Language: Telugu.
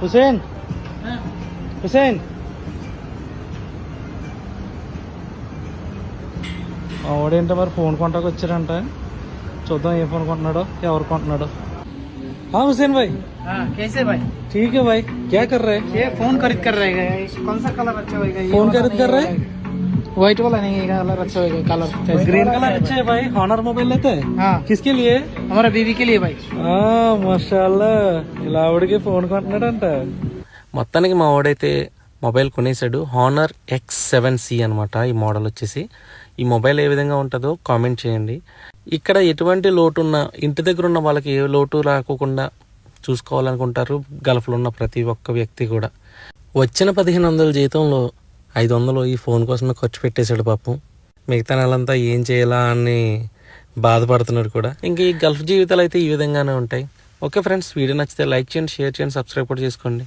హుసేన్ హుసేన్ వాడేంటో మరి ఫోన్ కొంటాకు వచ్చారంట చూద్దాం ఏ ఫోన్ కొంటున్నాడో ఎవరు కొంటున్నాడో हाँ हुसैन भाई हाँ कैसे भाई ठीक है भाई क्या कर रहे हैं ये फोन खरीद कर रहेगा ये कौन सा कलर अच्छा होगा ये फोन वाला खरीद नहीं कर रहे होगा। व्हाइट वाला नहीं है कलर अच्छा होगा कलर ग्रीन कलर अच्छा है भाई हॉनर मोबाइल लेते हैं हाँ किसके लिए हमारा बीवी के लिए भाई మషాల్లా ఇలా ఆవిడకి ఫోన్ కొంటున్నాడంట మొత్తానికి మా వాడైతే మొబైల్ కొనేసాడు హానర్ ఎక్స్ సెవెన్ సి అనమాట ఈ మోడల్ వచ్చేసి ఈ మొబైల్ ఏ విధంగా ఉంటుందో కామెంట్ చేయండి ఇక్కడ ఎటువంటి లోటు ఉన్న ఇంటి దగ్గర ఉన్న వాళ్ళకి ఏ లోటు రాకోకుండా చూసుకోవాలనుకుంటారు గల్ఫ్లో ఉన్న ప్రతి ఒక్క వ్యక్తి కూడా వచ్చిన పదిహేను వందల జీతంలో ఐదు వందలు ఈ ఫోన్ కోసమే ఖర్చు పెట్టేశాడు పాపం. మిగతా నెలంతా ఏం చేయాలా అని బాధపడుతున్నాడు కూడా. ఇంక ఈ గల్ఫ్ జీవితాలు అయితే ఈ విధంగానే ఉంటాయి. ఓకే ఫ్రెండ్స్ వీడియో నచ్చితే లైక్ చేయండి షేర్ చేయండి సబ్స్క్రైబ్ కూడా చేసుకోండి.